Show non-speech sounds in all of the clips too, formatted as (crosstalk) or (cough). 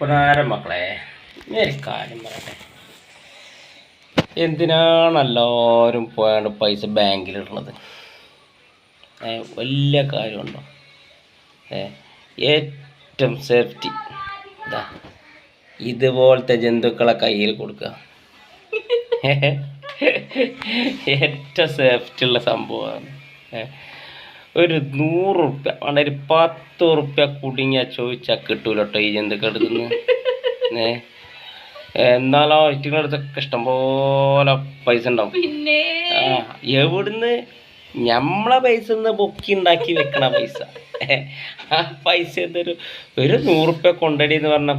പുനാരം മക്കളെ ഒരു കാര്യം പറയട്ടെ. എന്തിനാണ് പോയാണ്ട് പൈസ ബാങ്കിലിടുന്നത്? ഏ വലിയ കാര്യമുണ്ടോ? ഏറ്റവും സേഫ്റ്റി. ഇതാ ഇതുപോലത്തെ ജന്തുക്കളെ കയ്യിൽ കൊടുക്കുക (laughs) ഏറ്റവും സേഫ്റ്റി ഉള്ള സംഭവമാണ് ഒരു നൂറ് റുപ്യ വേണ്ട ഒരു പത്ത് റുപ്യ കുടുങ്ങിയ ചോദിച്ചാൽ കിട്ടൂലോട്ടോ ഈ ജന്തുക്കളുടെ എടുക്കുന്നു (laughs) ഏ? എന്നാലോ ഇറ്റിങ്ങളുടെ അടുത്തൊക്കെ ഇഷ്ടംപോലെ പൈസ ഉണ്ടാവും. പിന്നെ? എവിടുന്ന് ഞമ്മളെ പൈസ നിന്ന് പൊക്കി ഉണ്ടാക്കി വെക്കണ പൈസ. ആ പൈസ എന്തൊരു ഒരു നൂറുപ്യ കൊണ്ടടി എന്ന് പറഞ്ഞ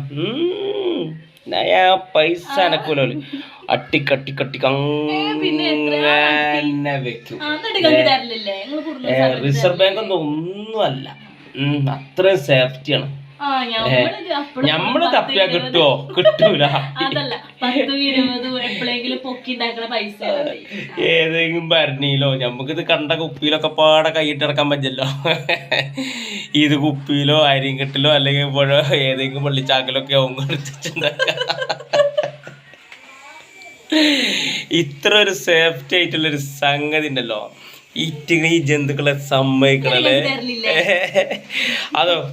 ആ പൈസ അനക്കൂലോ അട്ടിക്കട്ടിക്കട്ടി പിന്നെ എത്രയാ? അങ്ങനെ വെക്കും. റിസർവ് ബാങ്ക് ഒന്നും ഒന്നുമല്ല അത്രയും സേഫ്റ്റിയാണ്. ഞമ്മൾ തപ്പിയാ കിട്ടുവോ കിട്ടൂല. അതല്ല പത്തും ഇരുപതും എപ്പോഴെങ്കിലും പൊക്കി ഉണ്ടാക്കണ പൈസ മതി. ഏതെങ്കിലും ഭരണിയിലോ ഞമ്മക്കിത് കണ്ട കുപ്പിയിലൊക്കെ പാടെ കൈയിട്ട് ഇറക്കാൻ പറ്റില്ലോ ഇത് കുപ്പിയിലോ അരിങ്കട്ടിലോ അല്ലെങ്കിൽ ഇപ്പോഴോ ഏതെങ്കിലും പള്ളിച്ചാക്കിലൊക്കെ ആവും കൊടുത്തിട്ടുണ്ടാക്കുക ഇത്ര ഒരു സേഫ്റ്റി ആയിട്ടുള്ള ഒരു സംഗതി ഉണ്ടല്ലോ. ഇറ്റിങ്ങൾ ഈ ജന്തുക്കളെ സമ്മതിക്കണല്ലേ? (laughs) അതോ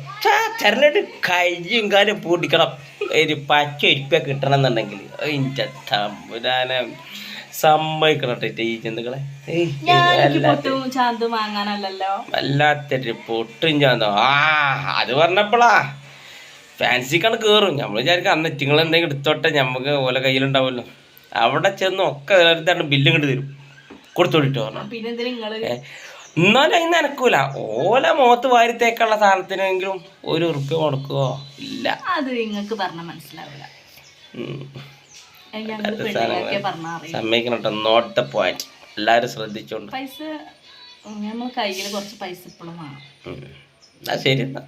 ചരലിട്ട് കയ്യും കാലും പൂട്ടിക്കണം. ഒരു പച്ച ഇരിപ്പ കിട്ടണം എന്നുണ്ടെങ്കിൽ എന്റെ തമ്പുരാനെ. സമ്മതിക്കണം ഈ ജന്തുക്കളെ. വല്ലാത്തൊരു പൊട്ടും ചാന്തോ ആ അത് പറഞ്ഞപ്പോളാ. ഫാൻസിക്കാണ് കേറും. നമ്മൾ വിചാരിക്കും അന്ന് ഇറ്റിങ്ങൾ എന്തെങ്കിലും എടുത്തോട്ടെ നമുക്ക് ഓല കയ്യിലുണ്ടാവുമല്ലോ. അവിടെ ചെന്ന് ഒക്കെ ബില്ലും കണ്ടു തരും. ഏ, എന്നാലും അതിന് നനക്കൂല. ഓല മോത്ത് വാരിത്തേക്കുള്ള സാധനത്തിനെങ്കിലും ഒരു ഉറുപ്പ്യ കൊടുക്കുവോ ഇല്ല. അത് നിങ്ങൾക്ക് പറഞ്ഞ മനസ്സിലാവില്ല സമ്മതിക്കണം കേട്ടോ നോട്ട് ദ പോയിന്റ് എല്ലാവരും ശ്രദ്ധിച്ചോണ്ട്. പൈസ നമ്മൾ കയ്യിൽ കുറച്ച് പൈസ ഇപ്പോഴും വേണം. ശരി എന്നാ.